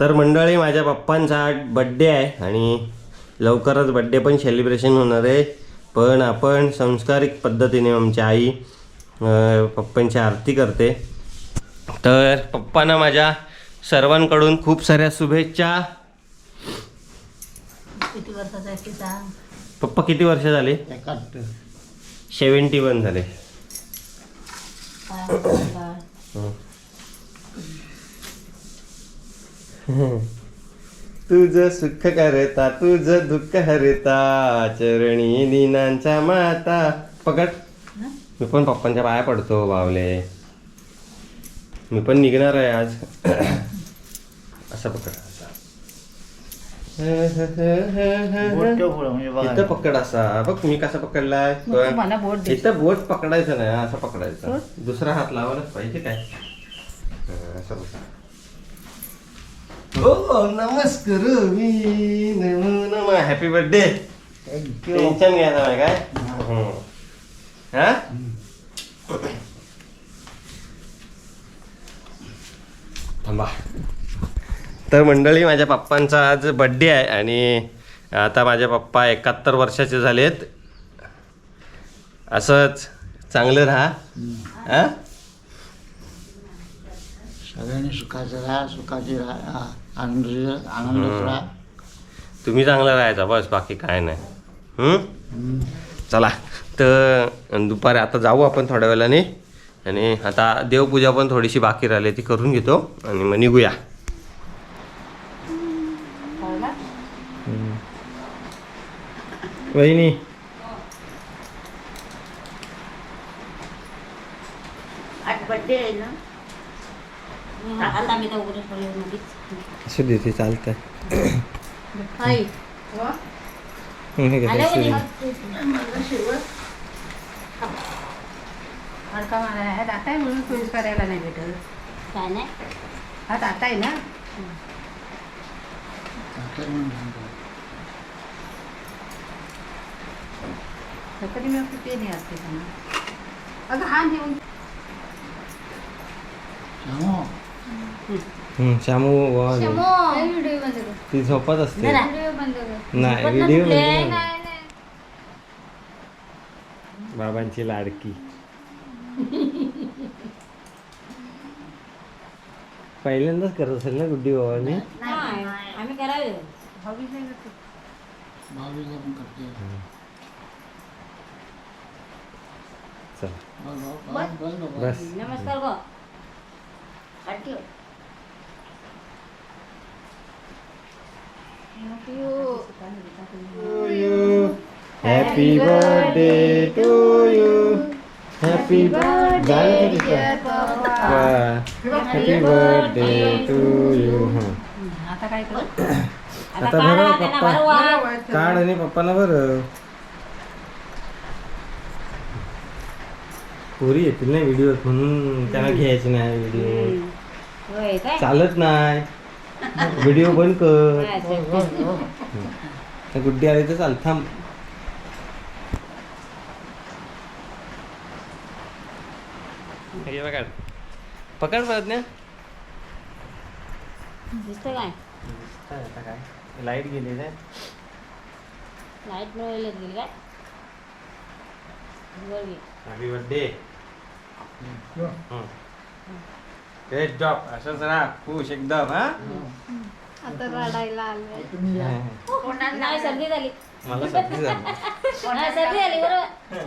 तर मंडळी माझ्या पप्पांचा बड्डे आहे आणि लवकरच बड्डे पण सेलिब्रेशन होणार आहे. पण आपण संस्कारिक पद्धतीने आमची आई पप्पांची आरती करते. तर पप्पांना माझ्या सर्वांकडून खूप साऱ्या शुभेच्छा. किती वर्षाचा आहे ते सांग. पप्पा किती वर्ष झाले? सेवन्टी वन झाले काय म्हणतो काय? तुझ सुख करता तुझ दुःख हरता चरणी दिनांच्या माता. पकड? मी पण पप्पांच्या पाया पडतो बावले. मी पण निघणार आहे आज. असं पकड. म्हणजे इथं पकड असा. बघ मी कसा पकडलाय. इथं बोट पकडायचं नाही असं पकडायचं. दुसरा हात लावायलाच पाहिजे काय? असं बघा. हो नमस्कार मी नमो हॅपी बर्थडे टेन्शन घ्यायचं नाही काय? हं. हा? थांबा. तर मंडळी माझ्या पप्पांचा आज बड्डे आहे आणि आता माझे पप्पा एकाहत्तर वर्षाचे झालेत. असंच चांगलं राहा. हा? सगळ्यांनी सुखाचं राहा सुखाची राहा आनंद आनंदात राहा तुम्ही चांगलं राहायचा बस बाकी काय नाही. हं? हम्म. चला तर दुपारी आता जाऊ आपण थोड्या वेळाने. आणि आता देवपूजा पण थोडीशी बाकी राहिली ती करून घेतो. आणि मग निघूया? वहिनी. आज बर्थडे आहे ना? आता मी तर उघडे पडले मध्येच असू दे ते चालतंय आई आल्या का नाही? हडका मारा आहे दाता आहे म्हणून पोलीस करायला नाही भेटत काय नाही हा दाता आहे ना आता म्हणून सांगतो. तर कधी मी आपली ते नाही असते त्यांना अगं हा नेऊन श्यामो, श्यामू. वा- व्हिडिओ बंद कर. ती झोपत असते. जरा. व्हिडिओ बंद कर. नाही व्हिडिओ नसले. नाही नाही बाबांची लाडकी. पहिल्यांदाच करत असेल ना गुड्डी बाबांनी? आम्ही करावे चला. बस, बस, बस, बस, बस. बस नमस्कार गो आठी happy birthday to you happy birthday happy birthday to you आता काय करू? आता आता काढा बरं हाताने पप्पा भरवा. काढ आणि पप्पाला बरं पोरी येतील ना व्हिडिओ म्हणून त्यांना घ्यायचे नाही व्हिडिओ होय काय? चालत नाही. व्हिडिओ बंद कर. गुड्डी आली तर चाल थांब. हे बघा पकड प्रज्ञा दिसतं काय? काय? लाइट गेली काय लाइट मिळवली गेली काय? वर. हॅपी बर्थडे ग्रेट जॉब असंच राहा खुश एकदम हा? आता रडायला तुम्ही या. नाही सर्दी झाली. मला सर्दी झाली. नाही सर्दी झाली बरोबर.